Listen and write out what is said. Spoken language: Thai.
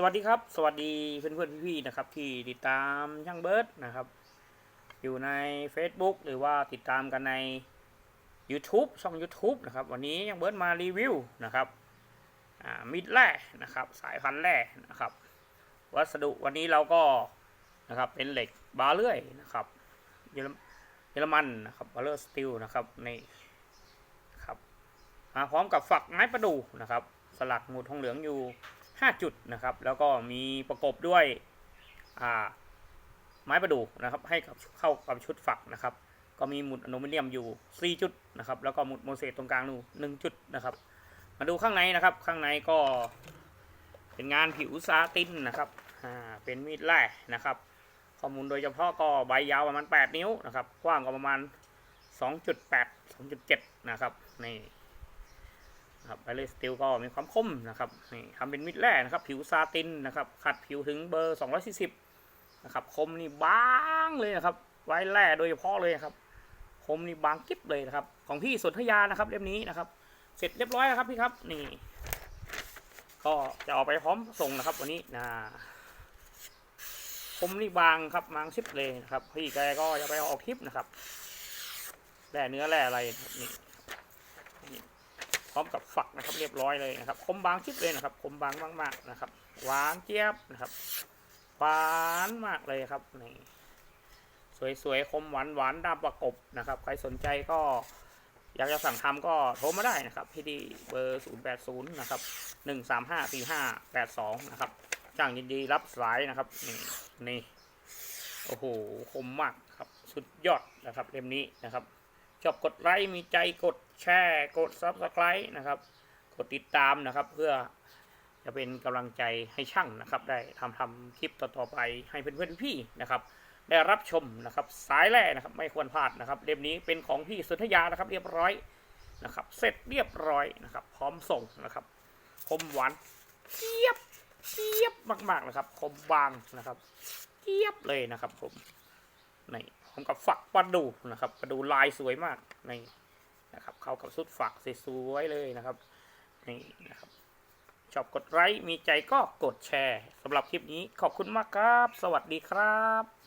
สวัสดีครับ สวัสดีเพื่อนเพื่อนๆพี่ๆนะครับ ที่ติดตามช่างเบิร์ดนะครับ อยู่ใน Facebook หรือว่าติดตามกันใน YouTube ช่อง YouTube นะครับ วันนี้ช่างเบิร์ดมารีวิวนะครับมิดแร่นะครับ สายพันธุ์แร่นะครับ วัสดุวันนี้เราก็นะครับเป็นเหล็กบาเลื่อยนะครับเยอรเยอรมันนะครับบาเลอร์สตีลนะครับนี่ครับมาพร้อมกับฝักไม้ประดู่นะครับ สลักหมุดทองเหลืองอยู่ 5 จุดนะครับ แล้วก็มีประกบด้วยไม้ประดู่นะครับ ให้กับเข้ากับชุดฝักนะครับ ก็มีหมุดอลูมิเนียมอยู่ 4 จุดนะครับ แล้วก็หมุดโมเสสตรงกลางอยู่1จุดนะครับ มาดูข้างในนะครับ ข้างในก็เป็นงานผิวซาตินนะครับเป็นมีดแร่นะครับ ข้อมูลโดยเฉพาะก็ใบยาวประมาณ 8 นิ้วนะครับ กว้างก็ประมาณ 2.8 2.7 นะครับ นี่น ครับไบเลสติลก็มีความคมนะครับนี่ทำเป็นมิดแร่นะครับ ผิวซาตินนะครับ ขัดผิวถึงเบอร์ 240 นะครับ คมนี่บางเลยนะครับ ไว้แร่โดยเฉพาะเลยนะครับ คมนี่บางกิ๊บเลยนะครับ ของพี่สนธยานะครับเล่มนี้นะครับ เสร็จเรียบร้อยแล้วครับพี่ครับนี่ ก็จะเอาไปพร้อมส่งนะครับ วันนี้นะคมนี่บางครับบางชิปเลยนะครับ พี่แกก็จะไปออกคลิปนะครับแร่เนื้อแร่อะไรนี่ ร้อมกับฝักนะครับ เรียบร้อยเลยนะครับ คมบางชิปเลยนะครับ คมบางมากๆนะครับ หวานเจี๊ยบนะครับ หวานมากเลยครับนี่สวยๆ คมหวานหวานๆดำประกบนะครับ ใครสนใจก็อยากจะสั่งทำก็โทรมาได้นะครับที่ดีเบอร์ 080 นะครับ 1354582 นะครับจ้างยินดีรับสายนะครับ นี่นี่โอ้โห คมมากครับ สุดยอดนะครับเล่มนี้นะครับ ชอบกดไลค์มีใจกดแชร์กด Subscribe นะครับ กดติดตามนะครับ เพื่อจะเป็นกำลังใจให้ช่างนะครับ ได้ทำทำคลิปต่อๆไปให้เพื่อนๆพี่นะครับ ได้รับชมนะครับ สายแร่นะครับ ไม่ควรพลาดนะครับเล่มนี้เป็นของพี่สุนทยานะครับ เรียบร้อยนะครับ เสร็จเรียบร้อยนะครับ พร้อมส่งนะครับ คมหวานเจี๊ยบเจี๊ยบมากๆนะครับ คมบางนะครับเจี๊ยบเลยนะครับผม นี่ผมกับฝักปลาดูนะครับปลาดูลายสวยมากนี่นะครับ เข้ากับชุดฝักสวยๆเลยนะครับนี่นะครับชอบกดไลค์มีใจก็กดแชร์สำหรับคลิปนี้ขอบคุณมากครับ สวัสดีครับ